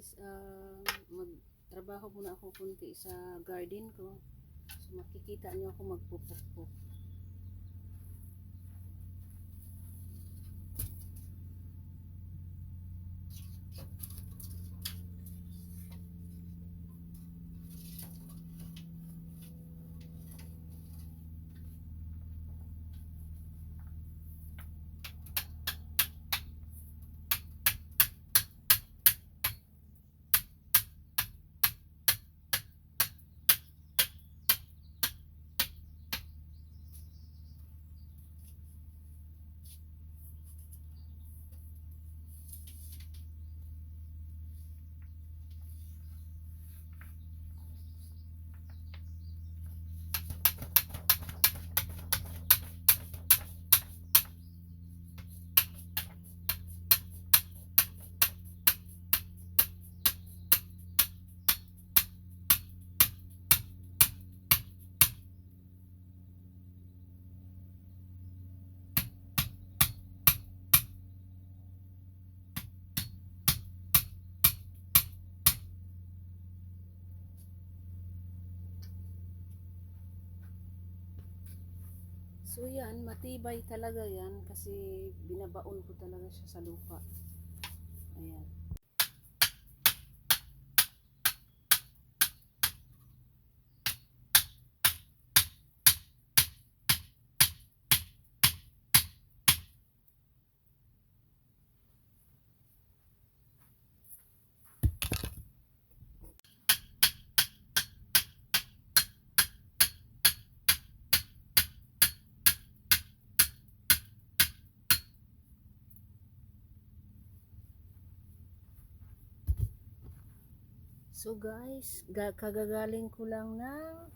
guys, ah, magtrabaho muna ako kunti sa garden ko. So makikita niyo ako magpupukpok. So yan, matibay talaga yan kasi binabaon ko talaga siya sa lupa. Ayan. So guys, ga- kagagaling ko lang ng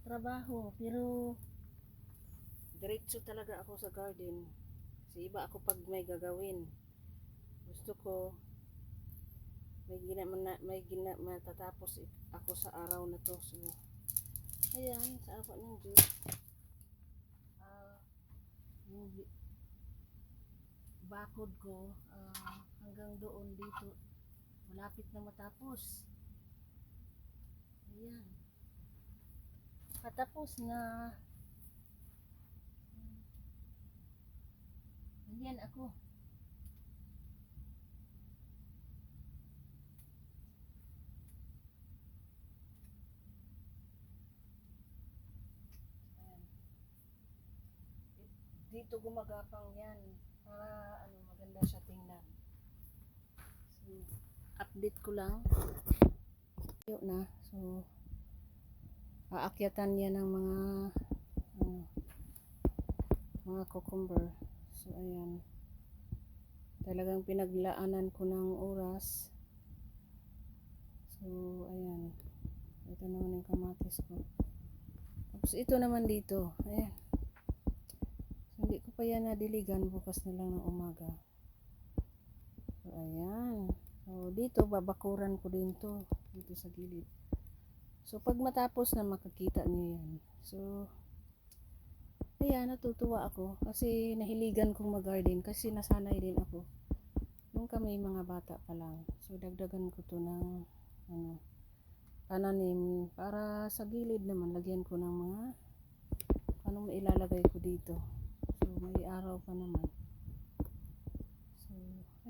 trabaho pero diretso talaga ako sa garden. Kasi iba ako pag may gagawin. Gusto ko may gina may gina matatapos ako sa araw na to. So ayan, sa awa ng Diyos. Bi- bakod ko ah, hanggang doon dito malapit na matapos. Ayan. Patapos na. Ayan ako. Dito gumagapang yan para ano maganda siya tingnan. So, update ko lang. Yun na. So, aakyatan niya ng mga ano, mga cucumber. So, ayan. Talagang pinaglaanan ko ng oras. So, ayan. Ito naman yung kamatis ko. Tapos, ito naman dito. Ayan. So, hindi ko pa yan nadiligan bukas na lang ng umaga. So, ayan. So, dito, babakuran ko din to. Dito sa gilid. So, pag matapos na makakita niyo yan. So, ayan, natutuwa ako. Kasi nahiligan kong mag-garden. Kasi nasanay din ako. Nung kami mga bata pa lang. So, dagdagan ko to ng, ano, tananim. Para sa gilid naman, lagyan ko ng mga, anong mailalagay ko dito. So, may araw pa naman. So,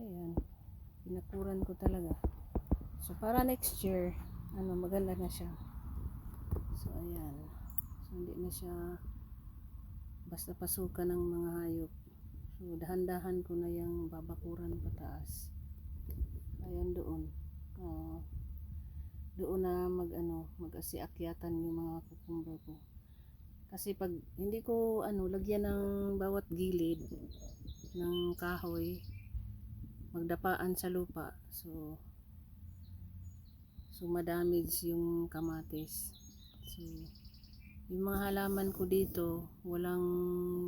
ayan pinakuran ko talaga. So para next year ano maganda na siya. So ayan. So hindi na siya basta pasukan ng mga hayop. So dahan-dahan ko na yung babakuran pataas. Ayan doon. Oh, doon na mag ano mag akyatan yung mga kukumber ko. Kasi pag hindi ko ano lagyan ng bawat gilid ng kahoy magdapaan sa lupa. So so madamage yung kamatis. So yung mga halaman ko dito walang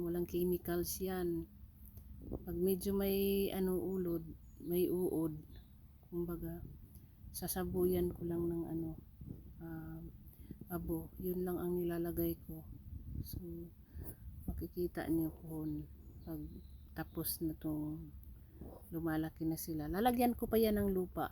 walang chemicals yan. Pag medyo may ano ulod may uod kumbaga sasabuyan ko lang ng ano ah, abo. Yun lang ang nilalagay ko. So makikita niyo po pag tapos na tong lumalaki na sila. Lalagyan ko pa yan ng lupa